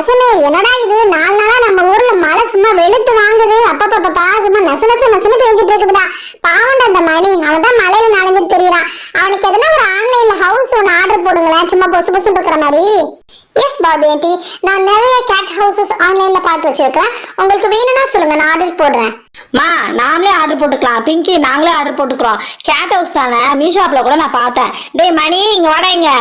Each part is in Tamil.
தர்ஷனே என்னடா இது? நாலு நாளா நம்ம ஊர்ல மழை சும்மா வெளுத்து வாங்குது. அப்பப்பப்பா சும்மா நசு நசு நசுன்னு பெஞ்சிட்டு இருக்குதுடா. பாவண்ட அந்த மணி. அவன் தான் மழையில நனைஞ்சிட்டு தெரியறான். அவனுக்கு எதனா ஒரு ஆன்லைன்ல ஹவுஸ் ஒன்று ஆர்டர் போடுங்களேன். சும்மா பொசு பொசுன்னு இருக்கிற மாதிரி. எஸ் பாபி ஆண்டி நான் நிறைய கேட் ஹவுசஸ் ஆன்லைன்ல பார்த்து வச்சிருக்கேன். உங்களுக்கு வேணும்னா சொல்லுங்க நான் ஆர்டர் போடுறேன். மா நாமளே ஆர்டர் போட்டுக்கலாம். பிங்கி நாங்களே ஆர்டர் போட்டுக்கிறோம். கேட் ஹவுஸ் தானே? மீஷாப்ல கூட நான் பார்த்தேன். டேய் மணி இங்க வாடா இங்க.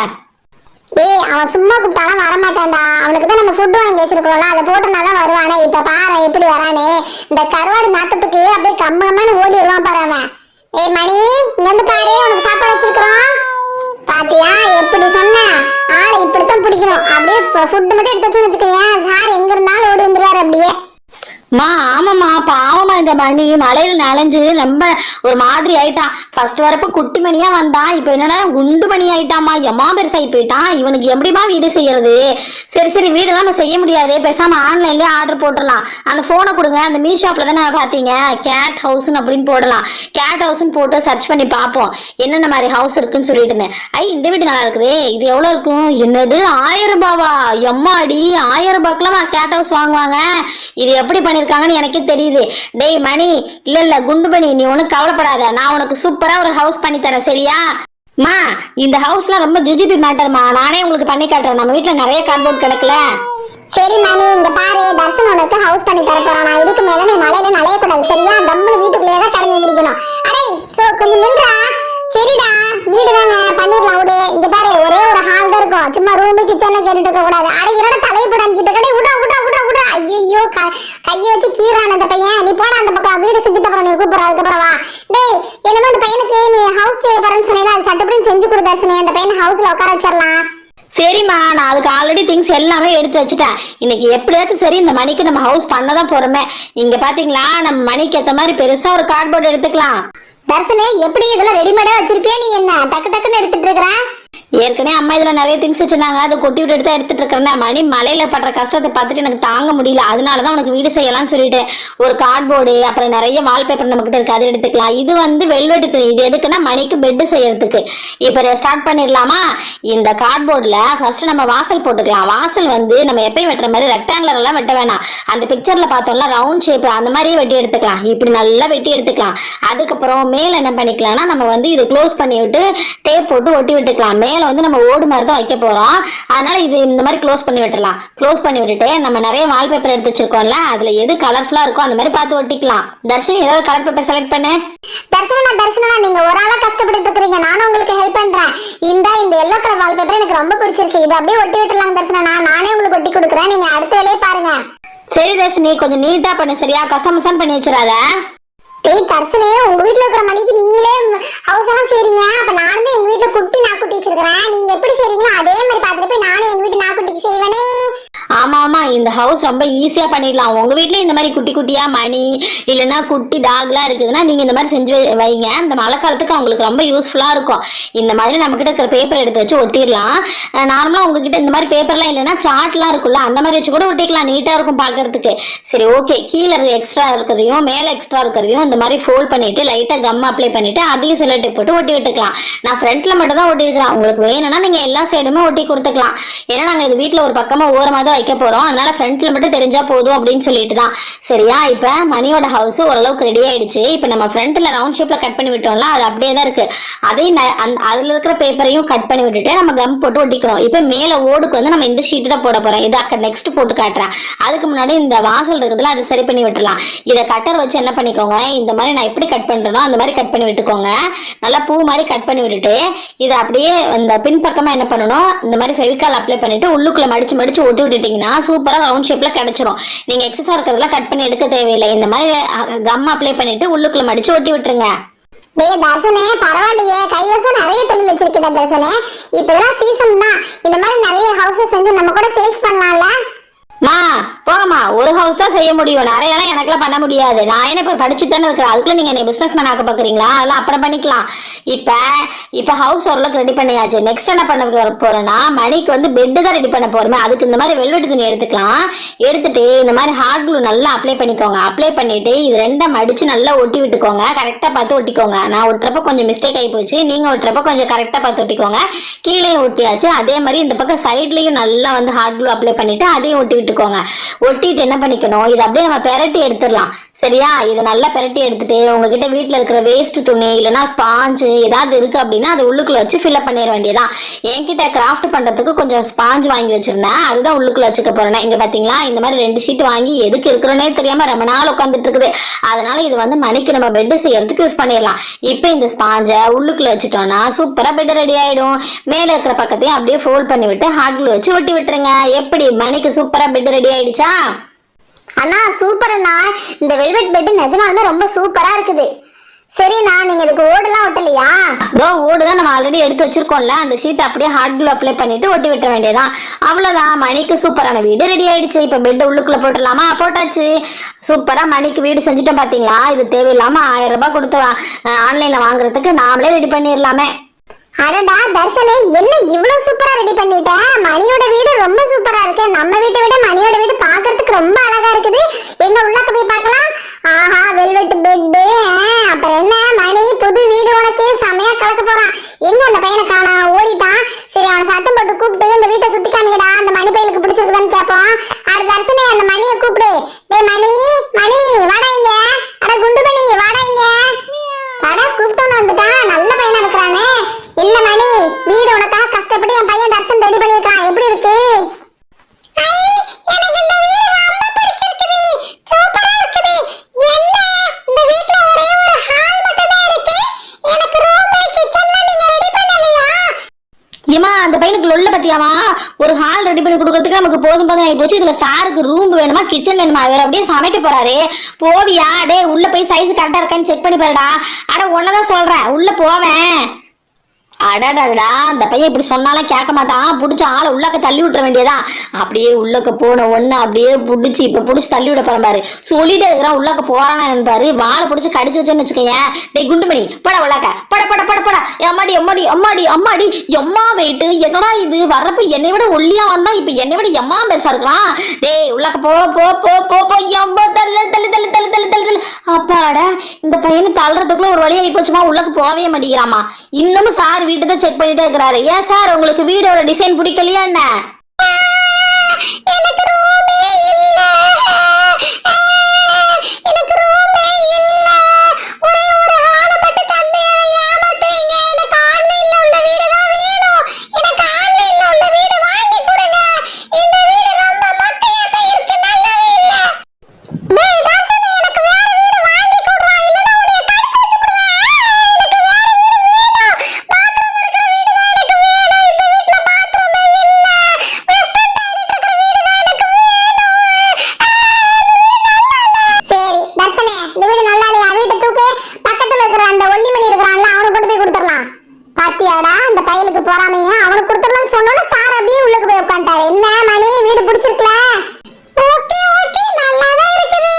ஏய் அவன் சும்மா கூப்பிட்டாலும் வரமாட்டான்டா. அவனுக்கு தான் நம்ம ஃபுட் வாங்கி வச்சிருக்கோம்ல அதை போட்டனா தான் வருவானே. இப்ப பாரு எப்படி வரானே. இந்த கருவாடு நாத்தத்துக்கு அப்படியே கம்மன்னு ஓடி வருவான் பாரு அவன். ஏய் மணி இங்க வந்து பாரு உனக்கு சாப்பாடு வச்சிருக்கிறோம். பாத்தியா எப்படி சொன்ன? ஆளை இப்படித்தான் பிடிக்கணும். அப்படியே ஃபுட் மட்டும் எடுத்து வச்சு வச்சுக்கோயேன். சார் எங்க இருந்தாலும் ஓடி வந்துருவாரு அப்படியே. மா ஆமா பாவமா இந்த மணி மலையில நனைஞ்சு ரொம்ப ஒரு மாதிரி ஆயிட்டான். ஃபர்ஸ்ட் வரப்ப குட்டி மணியா வந்தான் இப்போ என்னன்னா குண்டு மணி ஆயிட்டாமா எம்மா பெருசாகி போயிட்டான் இவனுக்கு எப்படிமா வீடு செய்யறது? சரி சரி வீடெல்லாம் நம்ம செய்ய முடியாது பேசாம ஆன்லைன்லயே ஆர்டர் போட்டுடலாம். அந்த போனை கொடுங்க அந்த மீ ஷாப்ல தானே பார்த்தீங்க கேட் ஹவுஸ்னு அப்படின்னு போடலாம். கேட் ஹவுஸ்னு போட்டு சர்ச் பண்ணி பார்ப்போம். என்னென்ன மாதிரி ஹவுஸ் இருக்குன்னு சொல்லிட்டு இருந்தேன். ஐ இந்த வீடு நல்லா இருக்குது. இது எவ்வளோ இருக்கும்? என்னது? ஆயிரம் ரூபாவா? எம்மாடி ஆயிரம் ரூபாய்க்குலாம் கேட் ஹவுஸ் வாங்குவாங்க. இது எப்படி பண்ணிருக்காங்கன்னு எனக்கே தெரியும் தெரியுது. டேய் மணி இல்ல இல்ல குண்டு மணி நீ ஒன்றும் கவலைப்படாத. நான் உனக்கு சூப்பரா ஒரு ஹவுஸ் பண்ணி தரேன் சரியா? மா இந்த ஹவுஸ்லாம் ரொம்ப ஜுஜிபி மேட்டர்மா நானே உங்களுக்கு பண்ணி காட்டுறேன். நம்ம வீட்டுல நிறைய கார்போர்ட் கிடக்குல. சரி மணி இங்க பாரு. தர்சன் உனக்கு ஹவுஸ் பண்ணி தர போறான். நான் இதுக்கு மேல நீ மலையில நலைய கூடாது சரியா? தம்முனு வீட்டுக்குள்ளேயே தான் கடந்து வந்திருக்கணும். அடே சோ கொஞ்சம் நில்றா. சரிடா. வீடு தானே? பண்ணிடலாம் விடு. இங்க பாரு ஒரே ஒரு ஹால் தான் இருக்கும். சும்மா ரூமு கிச்சன்ல கேட்டுட்டு இருக்க கூடாது அட என்னோட தலையை போடாம கிட்ட கடை விடா. ஐயோ கையை வச்சு கீறான அந்த பையன். நீ போடா அந்த பக்கம். வீடு செஞ்சுட்டு அப்புறம் நீ கூப்பிடுற அதுக்கப்புறம் வா. டேய் என்னமோ அந்த பையனுக்கு நீ ஹவுஸ் செய்ய போறேன்னு சொன்னீங்க அது சட்டப்படி செஞ்சு கொடு தர்சனி அந்த பையனை ஹவுஸ்ல உட்கார வச்சிடலாம். சரிம்மா நான் அதுக்கு ஆல்ரெடி திங்ஸ் எல்லாமே எடுத்து வச்சுட்டேன். இன்னைக்கு எப்படியாச்சும் சரி இந்த மணிக்கு நம்ம ஹவுஸ் பண்ண தான் போறோமே. இங்க பாத்தீங்களா நம்ம மணிக்கு ஏத்த மாதிரி பெருசா ஒரு கார்ட்போர்ட் எடுத்துக்கலாம். தர்சனே எப்படி இதெல்லாம் ரெடிமேடா வச்சிருப்பியா நீ என்ன? டக்கு டக்குன்னு எடுத்துட்டு இருக்கிற? ஏற்கனவே அம்மா இதில் நிறைய திங்ஸ் வச்சிருந்தாங்க. அதை கொட்டி விட்டுட்டு தான் எடுத்துட்டு இருக்கிறேன் மணி மலையில் படுற கஷ்டத்தை பார்த்துட்டு எனக்கு தாங்க முடியல. அதனால தான் உனக்கு வீடு செய்யலாம்னு சொல்லிட்டு ஒரு கார்ட்போர்டு அப்புறம் நிறைய வால்பேப்பர் நம்மக்கிட்ட இருக்குது அது எடுத்துக்கலாம். இது வந்து வெல்வெட்டு துணி. இது எதுக்குன்னா மணிக்கு பெட்டு செய்யறதுக்கு. இப்போ ஸ்டார்ட் பண்ணிடலாமா? இந்த கார்ட்போர்டில் ஃபர்ஸ்ட் நம்ம வாசல் போட்டுக்கலாம். வாசல் வந்து நம்ம எப்பயும் வெட்டுற மாதிரி ரெக்டாங்குலரெல்லாம் வெட்ட வேணாம். அந்த பிக்சரில் பார்த்தோம்ல ரவுண்ட் ஷேப் அந்த மாதிரியே வெட்டி எடுத்துக்கலாம். இப்படி நல்லா வெட்டி எடுத்துக்கலாம். அதுக்கப்புறம் மேலே என்ன பண்ணிக்கலாம்னா நம்ம வந்து இது க்ளோஸ் பண்ணி விட்டு டேப் போட்டு ஒட்டி விட்டுக்கலாம். மேல வந்து நம்ம ஓடு மாதிரி தான் வைக்க போறோம். அதனால இது இந்த மாதிரி க்ளோஸ் பண்ணி விட்டுலாம் க்ளோஸ் பண்ணி விட்டுட்டு நம்ம நிறைய வால்பேப்பர் எடுத்து வச்சிருக்கோம்ல அதுல எது கலர்ஃபுல்லா இருக்கோ அந்த மாதிரி பார்த்து ஒட்டிக்கலாம். தர்ஷினி ஏதாவது கலர் பேப்பர் செலக்ட் பண்ணு. தர்ஷனா தர்ஷனா நீங்க ஒரு ஆளா கஷ்டப்பட்டு இருக்கிறீங்க. நானும் உங்களுக்கு ஹெல்ப் பண்றேன். இந்த இந்த எல்லோ கலர் வால்பேப்பர் எனக்கு ரொம்ப பிடிச்சிருக்கு. இது அப்படியே ஒட்டி விட்டுலாம் தர்ஷனா நான் நானே உங்களுக்கு ஒட்டி கொடுக்குறேன். நீங்க அடுத்த வேலையை பாருங்க. சரி தர்ஷினி கொஞ்சம் நீட்டா பண்ணு சரியா? கசமசம் பண்ணி வச்சிடாத. டேய் தர்சனே உங்க வீட்ல இருக்கிற மணிக்கு நீங்களே ஹவுஸ் எல்லாம் செய்றீங்க. அப்ப நானும் எங்க வீட்ல குட்டி நான் குட்டி வச்சிருக்கிறேன். நீங்க எப்படி செய்றீங்களோ அதே மாதிரி பாத்துட்டு போய் நானும் எங்க வீட்டு நாக்குட்டிக்கு செய்வேனே ஆமா ஆமா இந்த ஹவுஸ் ரொம்ப ஈஸியாக பண்ணிடலாம். உங்கள் வீட்டில் இந்த மாதிரி குட்டி குட்டியாக மணி இல்லைன்னா குட்டி டாக்லாம் இருக்குதுன்னா நீங்கள் இந்த மாதிரி செஞ்சு வைங்க. இந்த மழை காலத்துக்கு அவங்களுக்கு ரொம்ப யூஸ்ஃபுல்லாக இருக்கும். இந்த மாதிரி நம்மக்கிட்ட இருக்கிற பேப்பர் எடுத்து வச்சு ஒட்டிடலாம். நார்மலாக உங்ககிட்ட இந்த மாதிரி பேப்பர்லாம் இல்லைன்னா சார்ட்லாம் இருக்குல்ல அந்த மாதிரி வச்சு கூட ஒட்டிக்கலாம். நீட்டாக இருக்கும் பார்க்கறதுக்கு சரி ஓகே கீழே எக்ஸ்ட்ரா இருக்கிறதையும் மேலே எக்ஸ்ட்ரா இருக்கிறதையும் இந்த மாதிரி ஃபோல்ட் பண்ணிட்டு லைட்டாக கம் அப்ளை பண்ணிட்டு அதையும் சில டேப் போட்டு ஒட்டி விட்டுக்கலாம். நான் ஃப்ரண்ட்டில் மட்டும் தான் ஒட்டியிருக்கிறேன். உங்களுக்கு வேணும்னா நீங்கள் எல்லா சைடுமே ஒட்டி கொடுத்துக்கலாம். ஏன்னா நாங்கள் இது வீட்டில் ஒரு பக்கமாக ஓரமாக தான் வைக்க போகிறோம் அதனால ஃப்ரண்ட்ல மட்டும் தெரிஞ்சா போதும் அப்படின்னு சொல்லிட்டு தான் சரியா? இப்ப மணியோட ஹவுஸ் ஓரளவுக்கு ரெடி ஆயிடுச்சு. இப்ப நம்ம ஃப்ரண்ட்ல ரவுண்ட் ஷேப்ல கட் பண்ணி விட்டோம்ல அது அப்படியே தான் இருக்கு. அதையும் அதுல இருக்கிற பேப்பரையும் கட் பண்ணி விட்டுட்டு நம்ம கம் போட்டு ஒட்டிக்கிறோம் இப்ப மேல ஓடுக்கு வந்து நம்ம இந்த ஷீட் தான் போட போறோம். இது அக்க நெக்ஸ்ட் போட்டு காட்டுறேன். அதுக்கு முன்னாடி இந்த வாசல் இருக்குதுல அதை சரி பண்ணி விட்டுலாம் இதை கட்டர் வச்சு என்ன பண்ணிக்கோங்க இந்த மாதிரி நான் எப்படி கட் பண்றேனோ அந்த மாதிரி கட் பண்ணி விட்டுக்கோங்க. நல்லா பூ மாதிரி கட் பண்ணி விட்டுட்டு இதை அப்படியே இந்த பின்பக்கமா என்ன பண்ணணும் இந்த மாதிரி ஃபெவிகால் அப்ளை பண்ணிட்டு உள்ளுக்குள்ள மடிச்சு மடிச்சு ஒட்டி விட்டுட்டீங்கன்னா சூப்பர் ரவுண்ட் ஷேப்ல கிடைச்சிரும். நீங்க எக்ஸஸா இருக்கிறதெல்லாம் கட் பண்ணி எடுக்க தேவையில்லை. இந்த மாதிரி கம் அப்ளை பண்ணிட்டு உள்ளுக்குள்ள மடிச்சு ஒட்டி விட்டுருங்க. டேய் தர்சனே பரவாயில்லையே. கைவசம் நிறைய தொழில் வச்சிருக்கீங்க தர்சனே இப்பதான் சீசன் தான். இந்த மாதிரி நிறைய ஹவுசஸ் செஞ்சு நம்ம கூட சேல்ஸ் பண்ணலாம்ல? மா போங்கம்மா. ஒரு ஹவுஸ் தான் செய்ய முடியும். நிறையலாம் எனக்குலாம் பண்ண முடியாது. நான் என்ன இப்போ படிச்சுட்டு தானே இருக்கிறேன். அதுக்குள்ள நீங்க என்ன பிசினஸ் மேன் ஆக்க பாக்குறீங்களா? அதெல்லாம் அப்புறம் பண்ணிக்கலாம். இப்போ இப்போ ஹவுஸ் ஓரளவுக்கு ரெடி பண்ணியாச்சு. நெக்ஸ்ட் என்ன பண்ண போறேன்னா மணிக்கு வந்து பெட்டு தான் ரெடி பண்ண போறோமே. அதுக்கு இந்த மாதிரி வெல்வெட் துணி எடுத்துக்கலாம். எடுத்துட்டு இந்த மாதிரி ஹார்ட் க்ளூ நல்லா அப்ளை பண்ணிக்கோங்க. அப்ளை பண்ணிட்டு இது ரெண்டை மடிச்சு நல்லா ஒட்டி விட்டுக்கோங்க. கரெக்டாக பார்த்து ஒட்டிக்கோங்க. நான் ஒட்டுறப்ப கொஞ்சம் மிஸ்டேக் ஆகி போச்சு. நீங்க ஒட்டுறப்ப கொஞ்சம் கரெக்டாக பார்த்து ஒட்டிக்கோங்க. கீழே ஒட்டியாச்சு. அதே மாதிரி இந்த பக்கம் சைட்லயும் நல்லா வந்து ஹார்ட் க்ளூ அப்ளை பண்ணிட்டு அதையும் ஒட்டி விட்டுக்கோங்க ஒட்டிட்டு என்ன பண்ணிக்கணும்? இதை அப்படியே நம்ம பெரட்டி எடுத்துடலாம். சரியா? இது நல்லா பெரட்டி எடுத்துட்டு உங்ககிட்ட வீட்டில் இருக்கிற வேஸ்ட் துணி இல்லைன்னா ஸ்பாஞ்சு ஏதாவது இருக்குது அப்படின்னா அதை உள்ளுக்குள்ள வச்சு ஃபில்அப் பண்ணிட வேண்டியதான் என்கிட்ட கிராஃப்ட் பண்ணுறதுக்கு கொஞ்சம் ஸ்பாஞ்ச் வாங்கி வச்சிருந்தேன். அதுதான் உள்ளுக்குள்ள வச்சுக்க போகிறேன் இங்கே பார்த்தீங்களா இந்த மாதிரி ரெண்டு ஷீட் வாங்கி எதுக்கு இருக்கிறோன்னே தெரியாமல் ரொம்ப நாள் உட்காந்துட்டு இருக்குது அதனால இது வந்து மணிக்கு நம்ம பெட் செய்யறதுக்கு யூஸ் பண்ணிடலாம். இப்போ இந்த ஸ்பாஞ்சை உள்ளுக்குள்ள வச்சுட்டோம்னா சூப்பராக பெட் ரெடி ஆகிடும் மேலே இருக்கிற பக்கத்தையும் அப்படியே ஃபோல்ட் பண்ணி விட்டு ஹார்ட் வச்சு ஒட்டி விட்டுருங்க. எப்படி? மணிக்கு சூப்பராக பெட் ரெடி ஆயிடுச்சா? அண்ணா சூப்பர் அண்ணா. இந்த வெல்வெட் பெட் நிஜமாலுமே ரொம்ப சூப்பரா இருக்குது. சரிண்ணா நீங்க இதுக்கு ஓடெல்லாம் ஒட்டலையா? இதோ ஓடு தான் நம்ம ஆல்ரெடி எடுத்து வச்சிருக்கோம்ல. அந்த ஷீட் அப்படியே ஹார்ட் glue அப்ளை பண்ணிட்டு ஒட்டி விட்ட வேண்டியதான் அவ்வளவுதான். மணிக்கு சூப்பரான வீடு ரெடி ஆயிடுச்சு. இப்போ பெட் உள்ளுக்குள்ள போட்டுடலாமா? போட்டாச்சு. சூப்பரா மணிக்கு வீடு செஞ்சுட்டோம் பாத்தீங்களா? இது தேவையில்லாம ஆயிரம் ரூபாய் கொடுத்து ஆன்லைன்ல வாங்குறதுக்கு நாமளே ரெடி பண்ணிடலாமே. என்ன இவ்வளவு சூப்பரா ரெடி பண்ணிட்ட? மணியோட வீடு ரொம்ப சூப்பரா இருக்கு. நம்ம வீட்டை விட மணியோட வீடு பாக்குறதுக்கு ரொம்ப அழகா இருக்குது. எங்க உள்ளக்க போய் பார்க்கலாம். ஆஹா வெல்வெட் பெட்டு அப்புறம் என்ன? மணி புது வீடு உனக்கு. செமையா கலக்க போறான். எங்க அந்த பையனை காணா? ஓடிட்டான் சரி அவனை சத்தம் போட்டு கூப்பிட்டு இந்த வீட்டை சுத்தி காமிக்கடா அந்த மணி பையலுக்கு பிடிச்சிருக்குதான்னு கேட்போம் அட தர்ஷனே அந்த மணியை கூப்பிடு டேய் மணி மணி வாடா இங்க அட குண்டு மணி வாடா இங்க அட கூப்பிட்டோன்னு வந்துட்டான் நல்ல பையனா இருக்கிறானே என்ன மணி வீடு உனக்காக கஷ்டப்பட்டு என் பையன் தர்சன் ரெடி பண்ணிருக்கான் எப்படி இருக்கு எனக்கு இந்த வீடு ரொம்ப பிடிச்சிருக்குது சூப்பரா இருக்குது என்ன இந்த வீட்ல ஒரே ஒரு ஹால் மட்டும் தான் இருக்கு எனக்கு ரூம் கிச்சன்ல நீங்க ரெடி இருக்கு. ஏமா அந்த பையனுக்கு லொல்ல பத்தியாமா? ஒரு ஹால் ரெடி பண்ணி கொடுக்கறதுக்கு நமக்கு போதும் போதும் ஆகி போச்சு இதுல சாருக்கு ரூம் வேணுமா கிச்சன் வேணுமா? அவர் அப்படியே சமைக்க போறாரு. போவியா? டே உள்ள போய் சைஸ் கரெக்டா இருக்கான்னு செக் பண்ணி பாருடா. அட ஒன்னதான் சொல்றேன். உள்ள போவேன். அடடடா அந்த பையன் இப்படி சொன்னாலும் கேட்க மாட்டான். பிடிச்ச ஆளை உள்ளக்க தள்ளி விட்டுற வேண்டியதான் அப்படியே உள்ளக்க போன ஒன்று அப்படியே பிடிச்சி இப்போ பிடிச்சி தள்ளி விட போறேன் பாரு. சொல்லிட்டே இருக்கிறான் உள்ளக்க போறானா பாரு. வாழை பிடிச்சி கடிச்சு வச்சேன்னு வச்சுக்கோயேன். டேய் குண்டுமணி பட உள்ளக்க. பட பட பட பட. அம்மாடி அம்மாடி அம்மாடி அம்மாடி. எம்மா வெயிட்டு என்னடா இது? வர்றப்ப என்னை விட ஒல்லியா வந்தா இப்போ என்னை விட எம்மா பெருசா இருக்கலாம் டேய் உள்ளக்க போ போ போ போ போ. எம்மா தள்ளு தள்ளு தள்ளு. தள்ளு அப்பாடா இந்த பையனை தள்ளுறதுக்குள்ள ஒரு வழியாகி போச்சுமா உள்ளக்கு போகவே மாட்டேங்கிறாமா. இன்னமும் சார் வீட்டு தான் செக் பண்ணிட்டே இருக்கிறாரு. ஏன் சார் உங்களுக்கு வீடோட டிசைன் பிடிக்கலையா என்ன? இந்த வீடு நல்லா இல்லையா? வீட்டை தூக்கு பக்கத்துல இருக்கிற அந்த ஒல்லிமணி இருக்கிறான்ல அவனுக்கு கொண்டு போய் கொடுத்துடலாம். பாத்தியாடா அந்த பயலுக்கு போறாமையே. அவனுக்கு கொடுத்துடலாம்னு சொன்னோன்னு சார் அப்படியே உள்ளுக்கு போய் உட்காந்துட்டாரு. என்ன மணி? வீடு பிடிச்சிருக்கல ஓகே ஓகே நல்லா தான் இருக்குது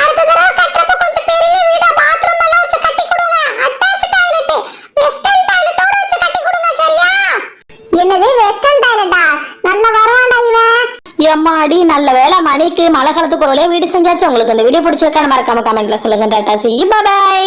அடுத்த தடவை கட்டுறப்ப கொஞ்சம் பெரிய வீடா பாத்ரூம் எல்லாம் வச்சு கட்டி கொடுங்க அட்டாச் டாய்லெட் வெஸ்டர்ன் டாய்லெட்டோட வச்சு கட்டி கொடுங்க சரியா என்னது வெஸ்டர்ன் டாய்லெட்டா நல்ல வருவான்டா இவன் எம்மாடி நல்ல வேலை மணிக்கு வீடு செஞ்சாச்சு. உங்களுக்கு இந்த வீடியோ பிடிச்சிருக்கான்னு மறக்காம கமெண்ட்ல சொல்லுங்க டாட்டா. சி பாய்